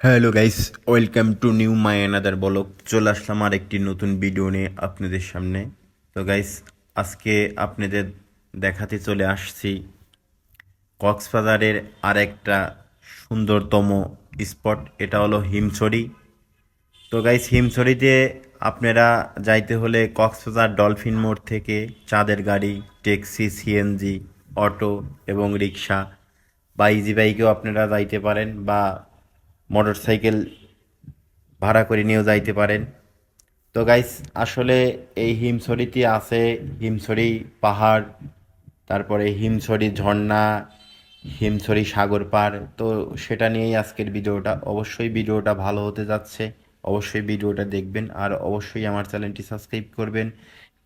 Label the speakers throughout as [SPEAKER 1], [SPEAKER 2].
[SPEAKER 1] Hello guys welcome to new my another vlog চলে আসলাম আর একটি নতুন ভিডিও নিয়ে আপনাদের সামনে। তো গাইস আজকে আপনাদের দেখাতে চলে আসছি কক্সবাজারের আর একটা সুন্দরতম স্পট এটা হলো হিমছড়ি। তো গাইস হিমছড়িতে আপনারা যাইতে হলে কক্সবাজার ডলফিন মোড় থেকে চাঁদের গাড়ি, ট্যাক্সি, সিএনজি, অটো এবং রিক্সা বা ইজি বাইকেও আপনারা যাইতে পারেন বা মোটর সাইকেল ভাড়া করে নিয়েও যাইতে পারেন। তো গাইস আসলে এই হিমছড়িতে আছে, হিমছড়ি পাহাড়, তারপরে হিমছড়ি ঝর্ণা, হিমছড়ি সাগর পার। তো সেটা নিয়েই আজকের ভিডিওটা। অবশ্যই ভিডিওটা ভালো হতে যাচ্ছে, অবশ্যই ভিডিওটা দেখবেন, আর অবশ্যই আমার চ্যানেলটি সাবস্ক্রাইব করবেন।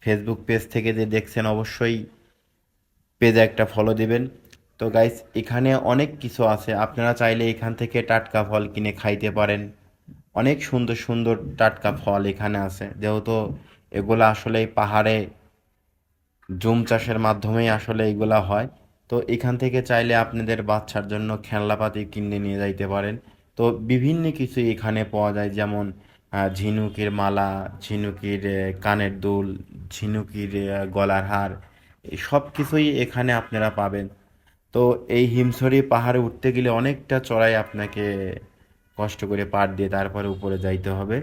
[SPEAKER 1] ফেসবুক পেজ থেকে যে দেখছেন, অবশ্যই পেজে একটা ফলো দিবেন। তো গাইস এখানে অনেক কিছু আছে। আপনারা চাইলে এখান থেকে টাটকা ফল কিনে খাইতে পারেন। অনেক সুন্দর সুন্দর টাটকা ফল এখানে আছে। যেহেতু এগুলো আসলে পাহাড়ে জুম চাষের মাধ্যমেই আসলে এগুলা হয়। তো এখান থেকে চাইলে আপনাদের বাচ্চার জন্য খেলনাপাতি কিনে নিয়ে যাইতে পারেন। তো বিভিন্ন কিছু এখানে পাওয়া যায়। যেমন ঝিনুকের মালা, ঝিনুকির কানের দুল, ঝিনুকির গলার হার সব কিছুই এখানে আপনারা পাবেন। তো এই হিমছড়ি পাহাড়ে উঠতে গেলে অনেকটা চড়াই আপনাকে কষ্ট করে পাড় দিয়ে তারপরে উপরে যাইতে হবে।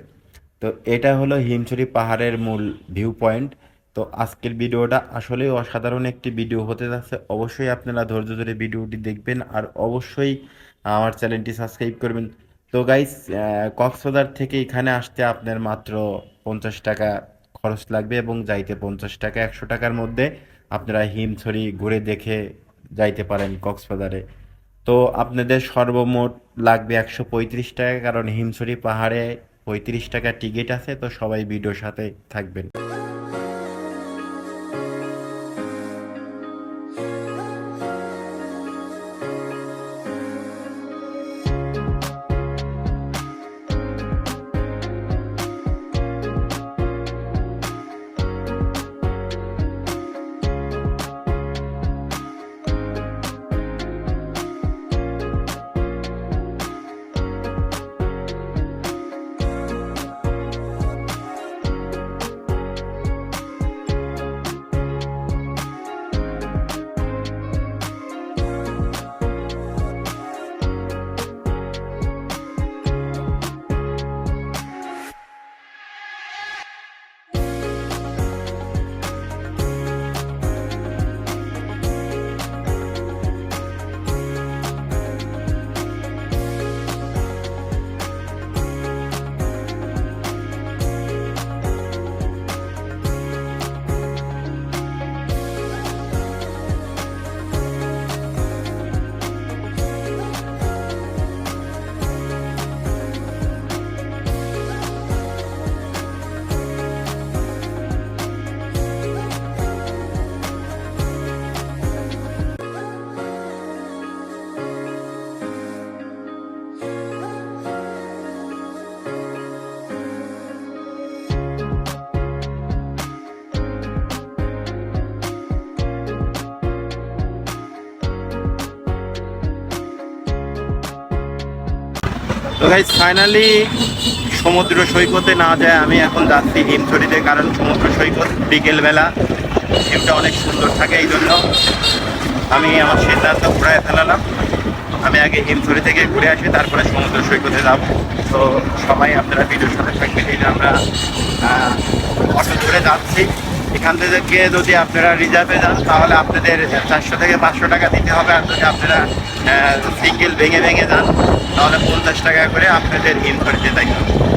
[SPEAKER 1] তো এটা হলো হিমছড়ি পাহাড়ের মূল ভিউ পয়েন্ট তো আজকের ভিডিওটা আসলেই অসাধারণ একটি ভিডিও হতে যাচ্ছে। অবশ্যই আপনারা ধৈর্য ধরে ভিডিওটি দেখবেন আর অবশ্যই আমার চ্যানেলটি সাবস্ক্রাইব করবেন। তো গাইস কক্সবাজার থেকে এখানে আসতে আপনার মাত্র পঞ্চাশ টাকা খরচ লাগবে এবং যাইতে পঞ্চাশ টাকা একশো টাকার মধ্যে আপনারা হিমছড়ি ঘুরে দেখে যাইতে পারেন কক্সবাজারে। তো আপনাদের সর্বমোট লাগবে একশো পঁয়ত্রিশ টাকা, কারণ হিমছড়ি পাহাড়ে পঁয়ত্রিশ টাকা টিকিট আছে, তো সবাই ভিডিওর সাথে থাকবেন। গাইজ ফাইনালি সমুদ্র সৈকতে না যায়, আমি এখন যাচ্ছি হিমছড়িতে, কারণ সমুদ্র সৈকত বিকেলবেলা ভিউটা অনেক সুন্দর থাকে এই জন্য আমি আমার সিদ্ধান্ত ঘুরায় ফেলালাম। আমি আগে হিমছড়ি থেকে ঘুরে আসি, তারপরে সমুদ্র সৈকতে যাব। তো সবাই আপনারা ভিডিওর সাথে থাকবেন আমরা অটো ধরে যাচ্ছি। এখান থেকে যদি আপনারা রিজার্ভে যান, তাহলে আপনাদের চারশো থেকে পাঁচশো টাকা দিতে হবে। আর যদি আপনারা সিঙ্গেল ভেঙে ভেঙে যান, তাহলে পঞ্চাশ টাকা করে আপনাদের হিমছড়িতে যাইতে হবে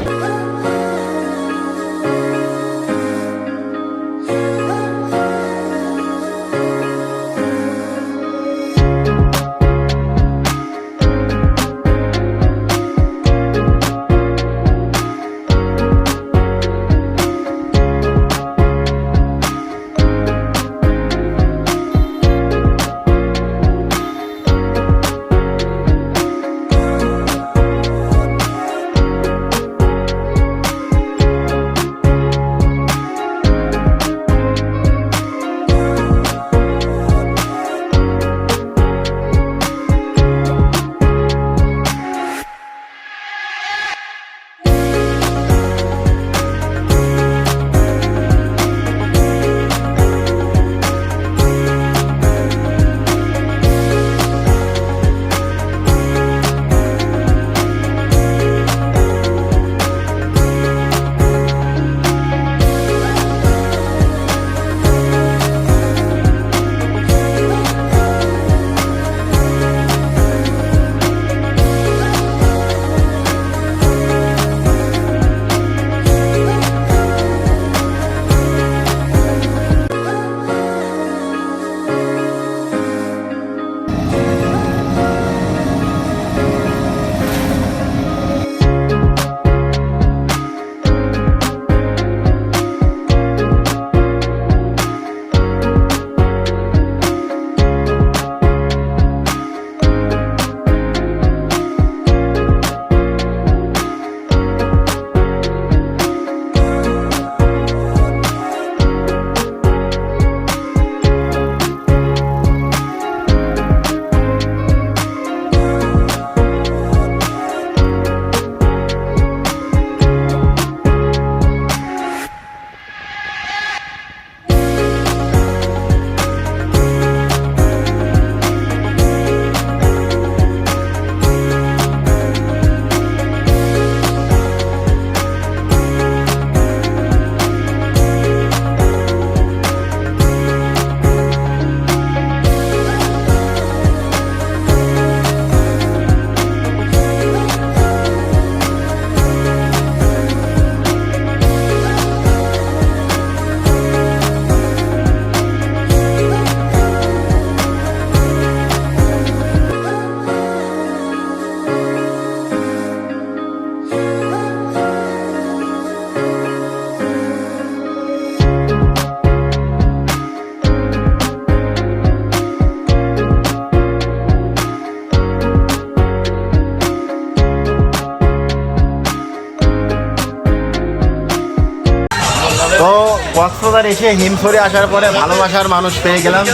[SPEAKER 1] কক্সবাজার এসে হিমছড়ি আসার পরে ভালোবাসার মানুষ পেয়ে গেলাম।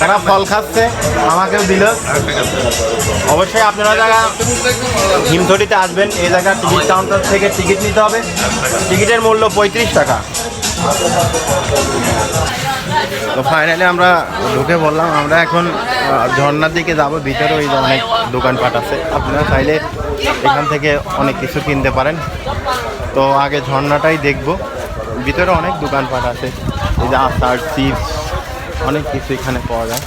[SPEAKER 1] তারা ফল খাচ্ছে আমাকেও দিল। অবশ্যই আপনারা যারা হিমছড়িতে আসবেন এই জায়গার টিকিট কাউন্টার থেকে টিকিট নিতে হবে। টিকিটের মূল্য পঁয়ত্রিশ টাকা। তো ফাইনালি আমরা ঢুকে বললাম আমরা এখন আহ, ঝর্ণার দিকে যাব। ভিতরে ওই অনেক দোকানপাট আছে। আপনারা চাইলে এখান থেকে অনেক কিছু কিনতে পারেন। তো আগে ঝর্ণাটাই দেখব। ভিতরে অনেক দোকানপাট আছে। এই যে আচার, চিপস, অনেক কিছু এখানে পাওয়া যায়।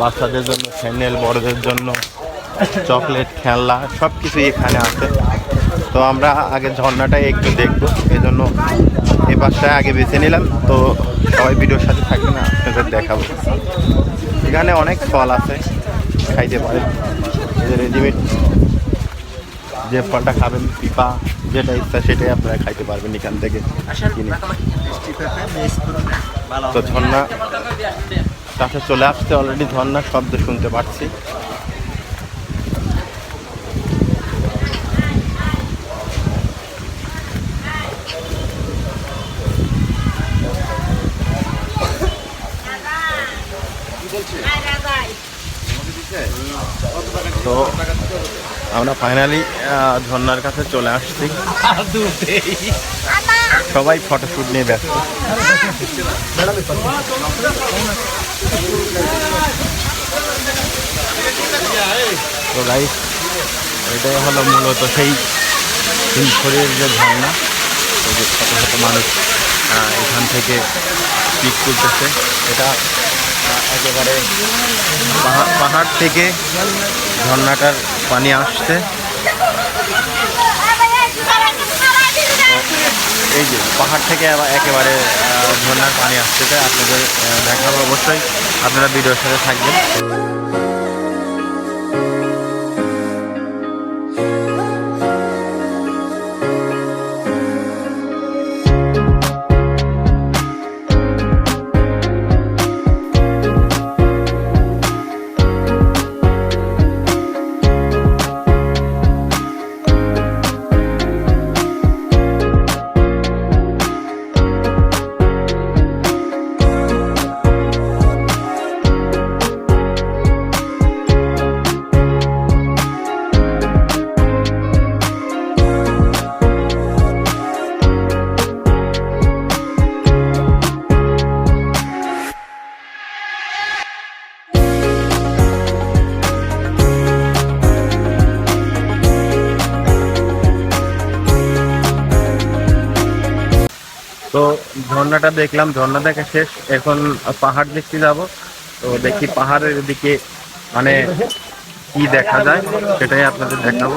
[SPEAKER 1] বাচ্চাদের জন্য স্যান্ডেল, বড়দের জন্য চকলেট, খেলনা সব কিছুই এখানে আছে। তো আমরা আগে ঝর্ণাটাই একটু দেখব। এই জন্য এ পাশটায় আগে বেছে নিলাম। তো সবাই ভিডিওর সাথে থাকবে না আপনাদের দেখাবো। এখানে অনেক ফল আছে খাইতে পারেন। রেডিমেড যে ফলটা খাবেন, পিপা। যেটা ইচ্ছা সেটাই আপনারা খাইতে পারবেন এখান থেকে। কিনে। তো ঝর্ণা কাছে চলে আসছে অলরেডি ঝর্ণার শব্দ শুনতে পাচ্ছি তো আমরা ফাইনালি ঝর্নার কাছে চলে আসছি। সবাই ফটোশ্যুট নিয়ে ব্যস্ত। এটাই হলো মূলত সেই হিমছড়ির যে ঝর্ণা। ওই যে ছোটো ছোটো মানুষ এখান থেকে পিক তুলতেছে। এটা একেবারে পাহাড় থেকে ঝর্ণাটার পানি আসছে। এই যে পাহাড় থেকে একেবারে ঝর্নার পানি আসতেছে। আপনাদের দেখাবো অবশ্যই। আপনারা ভিডিওর সাথে থাকবেন। দেখলাম, ঝর্ণা দেখা শেষ, এখন পাহাড় দেখতে যাব। তো দেখি পাহাড়ের দিকে মানে কি দেখা যায়, সেটাই আপনাদের দেখাবো।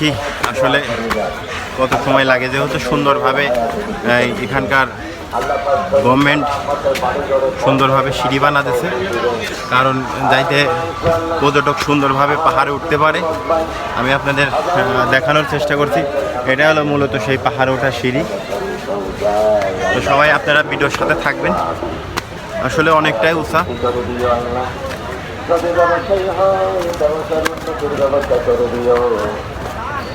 [SPEAKER 1] দেখি আসলে কত সময় লাগে। যেহেতু সুন্দরভাবে এখানকার গভর্নমেন্ট সুন্দরভাবে সিঁড়ি বানাতেছে, কারণ যাইতে পর্যটক সুন্দরভাবে পাহাড়ে উঠতে পারে। আমি আপনাদের দেখানোর চেষ্টা করছি। এটা হলো মূলত সেই পাহাড়ে ওঠা সিঁড়ি। তো সবাই আপনারা ভিডিওর সাথে থাকবেন। আসলে অনেকটাই উঁচা।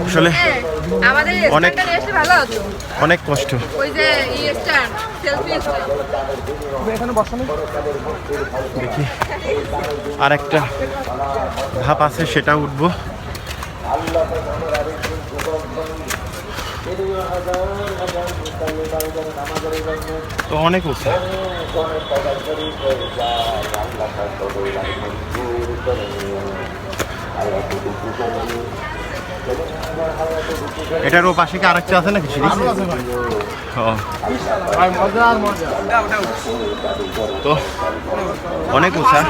[SPEAKER 1] আসলে অনেক- অনেক কষ্ট।
[SPEAKER 2] ওই যে ই স্ট্যান্ড সেলফি স্ট্যান্ড
[SPEAKER 1] দেখি আর একটা ধাপ আছে সেটা উঠবো। তো অনেক উঁচা এটার ও পাশে কি আরেকটা আছে নাকি ও। তো অনেক উঁচা।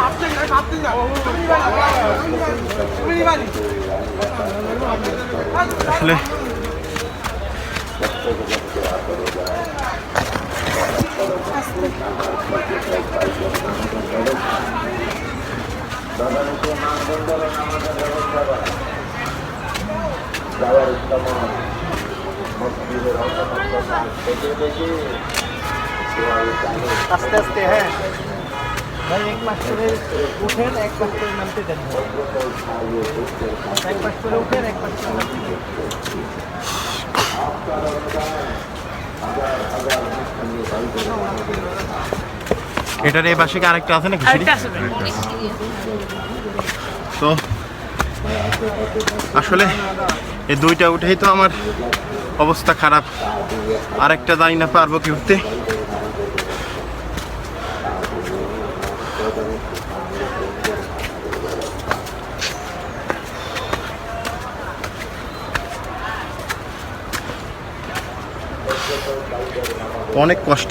[SPEAKER 1] আসলে
[SPEAKER 3] যাওয়ার সময় মসজিদের অসংখ্য থেকে দেখে
[SPEAKER 4] আস্তে আস্তে হ্যাঁ ভাই এক পাশ করে উঠেন এক পাশ করে নামতে দেন এক পাশ করে উঠেন এক পাশ করে নামতে দেন
[SPEAKER 1] এটার এই পাশে কি আরেকটা আছে নাকি তো আসলে এই দুইটা উঠেই তো আমার অবস্থা খারাপ। আরেকটা জানি না পারব কি উঠতে। অনেক কষ্ট।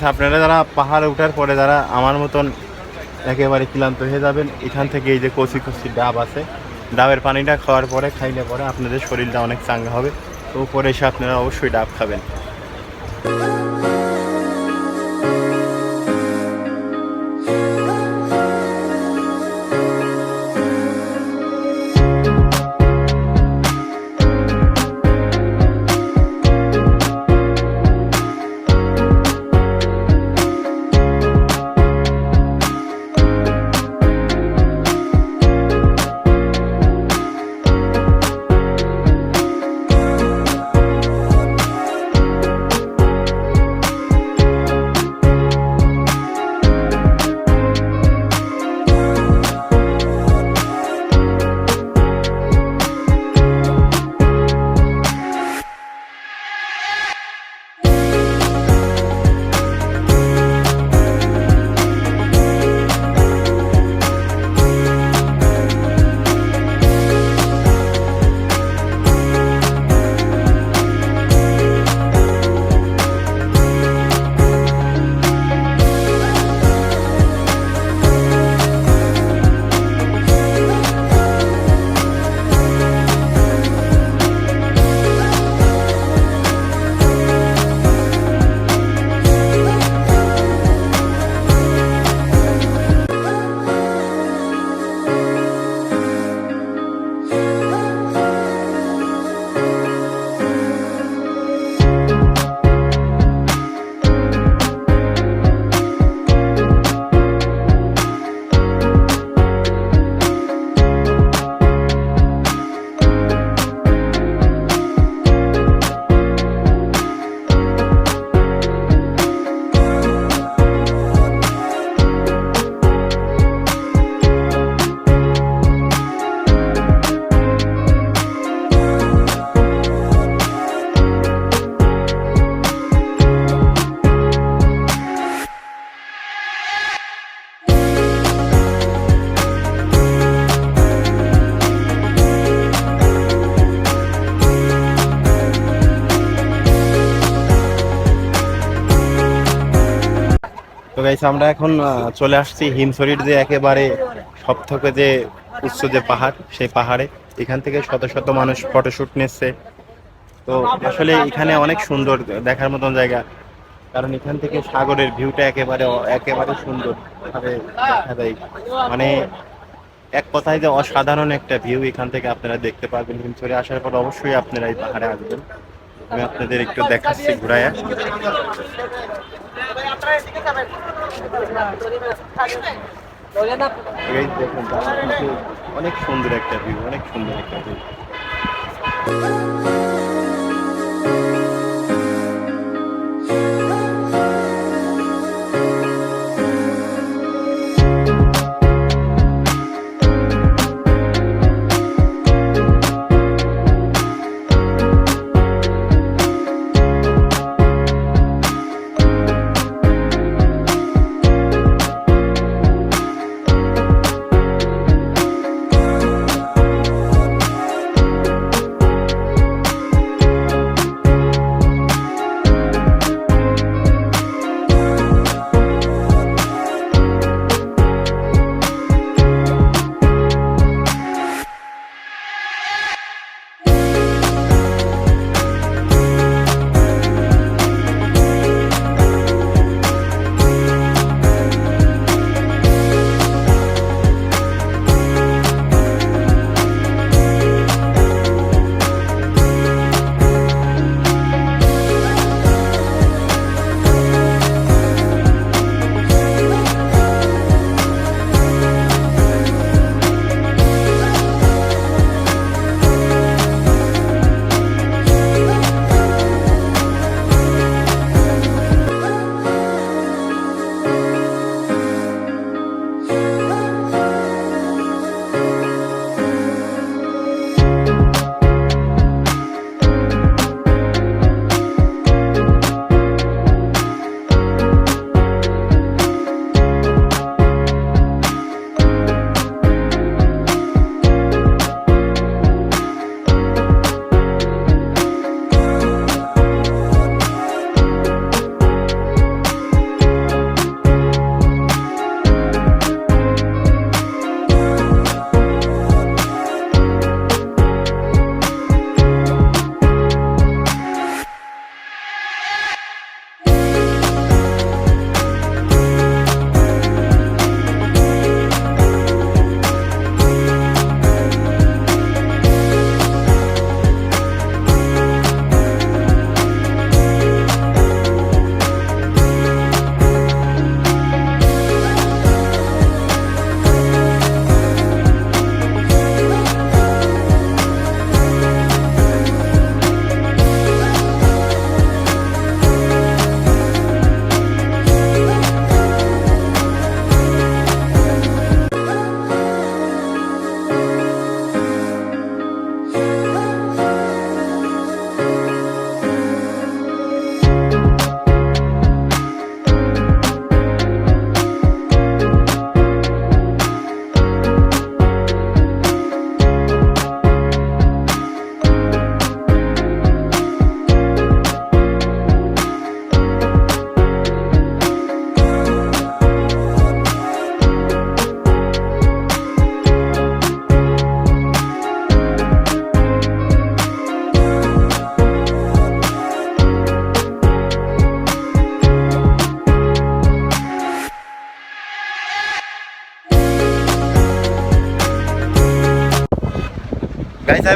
[SPEAKER 1] গাইস আপনারা যারা পাহাড়ে ওঠার পরে যারা আমার মতন একেবারে ক্লান্ত হয়ে যাবেন, এখান থেকে এই যে কচি কচি ডাব আছে, ডাবের পানিটা খাওয়ার পরে, খাইলে পরে আপনাদের শরীরটা অনেক চাঙ্গা হবে। তো পরে এসে আপনারা অবশ্যই ডাব খাবেন। গাইস আমরা এখন চলে আসছি হিমছড়ির যে একেবারে সব থেকে যে উচ্চ যে পাহাড়, সেই পাহাড়ে। এখান থেকে শত শত মানুষ ফটোশুট নিচ্ছে। তো আসলে এখানে অনেক সুন্দর দেখার মতন জায়গা। কারণ এখান থেকে সাগরের ভিউটা একেবারে একেবারে সুন্দর ভাবে দেখা যায়। মানে এক কথায় যে অসাধারণ একটা ভিউ এখান থেকে আপনারা দেখতে পারবেন হিমছড়ি। আসার পর অবশ্যই আপনারা এই পাহাড়ে আসবেন। আমি আপনাদের একটু দেখাচ্ছি ঘুরাইয়া। অনেক সুন্দর একটা ভিউ অনেক সুন্দর একটা ভিউ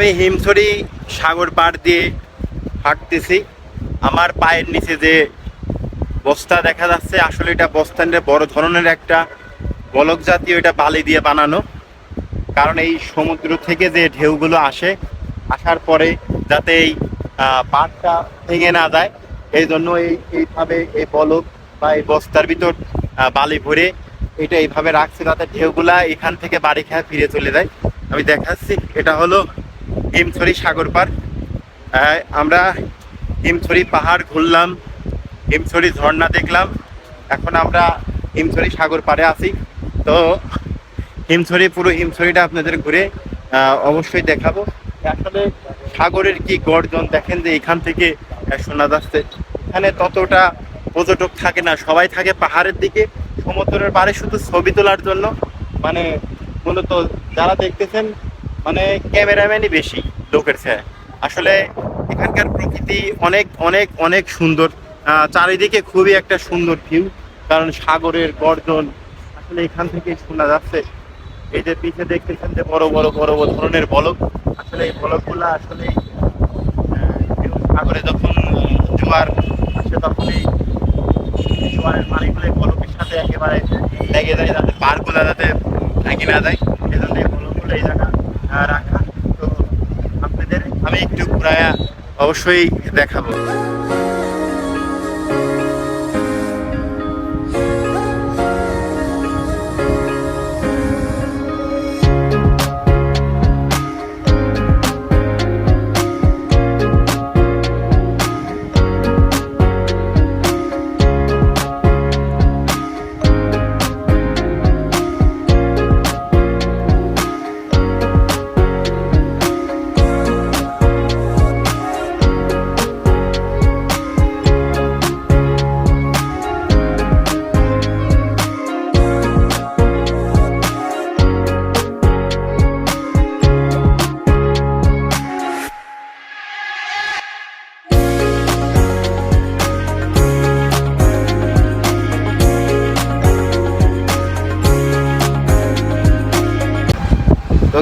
[SPEAKER 1] আমি হিমছড়ি সাগর পাড় দিয়ে হাঁটতেছি। আমার পায়ের নিচে যে বস্তা দেখা যাচ্ছে, আসলে এটা বস্তানের বড় ধরনের একটা বলক জাতীয় এটা বালি দিয়ে বানানো। কারণ এই সমুদ্র থেকে যে ঢেউগুলো আসে, আসার পরে যাতে এই পাড়টা ভেঙে না যায় এই জন্য এই, এইভাবে এই বলক বা এই বস্তার ভিতর বালি ভরে এটা এইভাবে রাখছে যাতে ঢেউগুলা এখান থেকে বাড়ি খেয়ে ফিরে চলে যায়। আমি দেখাচ্ছি, এটা হলো হিমছড়ি সাগর আহ, আমরা হিমছড়ি পাহাড় ঘুরলাম হিমছড়ি ঝর্ণা দেখলাম। এখন আমরা হিমছড়ি সাগর পাড়ে আছি। তো হিমছড়ি পুরো হিমছড়িটা আপনাদের ঘুরে অবশ্যই দেখাবো। আসলে সাগরের কি গর্জন দেখেন যে এখান থেকে শোনা যাচ্ছে। এখানে ততটা পর্যটক থাকে না সবাই থাকে পাহাড়ের দিকে। সমুদ্রের পাড়ে শুধু ছবি তোলার জন্য। মানে মূলত যারা দেখতেছেন মানে ক্যামেরাম্যানই বেশি লোকের চেয়ে আসলে এখানকার প্রকৃতি অনেক অনেক অনেক সুন্দর। চারিদিকে খুবই একটা সুন্দর ভিউ কারণ সাগরের গর্জন আসলে এখান থেকে শোনা যাচ্ছে। এই যে পিছে দেখতেছেন যে বড় বড় বড় বড় ধরনের বলক। আসলে এই বলকগুলো আসলে সাগরে যখন জোয়ার আসে তখন এই জোয়ারের পানিগুলো বলকের সাথে একেবারে লেগে যায়, যাতে পারগুলো যাতে ভেঙে না যায়। সেজন্য এই বলকগুলো এই জায়গা রাখা। তো আপনাদের আমি একটু প্রায় অবশ্যই দেখাবো।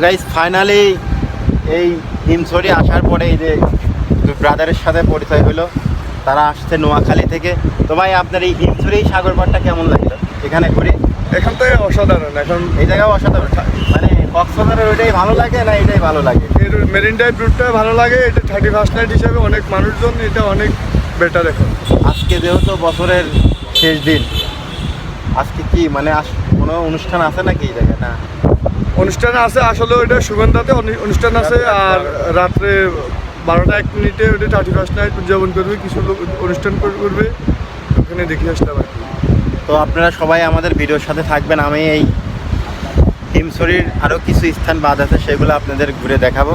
[SPEAKER 1] তো গাইস ফাইনালি এই হিমছড়ি আসার পরে এই যে ব্রাদারের সাথে পরিচয় হলো তারা আসছে নোয়াখালী থেকে। তো ভাই আপনার এই হিমছড়ি সাগর পাড়টা কেমন লাগল? এখানে ঘুরে?
[SPEAKER 5] এখান থেকে অসাধারণ এখন
[SPEAKER 1] এই জায়গাও অসাধারণ। মানে কক্সবাজারের ওইটাই ভালো লাগে না এটাই ভালো লাগে?
[SPEAKER 5] এর মেরিন ড্রাইভ রুটটা ভালো লাগে এটা থার্টি ফার্স্ট নাইট হিসাবে অনেক মানুষজন এটা অনেক বেটার এখন।
[SPEAKER 1] আজকে যেহেতু বছরের শেষ দিন আজকে কি মানে আস- কোনো অনুষ্ঠান আছে নাকি এই জায়গায়? না।
[SPEAKER 5] অনুষ্ঠান আছে, আসলে ওইটা সুগন্ধাতে অনুষ্ঠান আছে, আর রাত্রে বারোটা এক মিনিটে ওইটা থার্টি ফার্স্ট নাইট উদযাপন করবে, কিছু লোক অনুষ্ঠান করবে, ওখানে দেখে আসলাম আর
[SPEAKER 1] তো আপনারা সবাই আমাদের ভিডিওর সাথে থাকবেন, আমি এই হিমসরির আরও কিছু স্থান বাদ আছে, সেগুলো আপনাদের ঘুরে দেখাবো।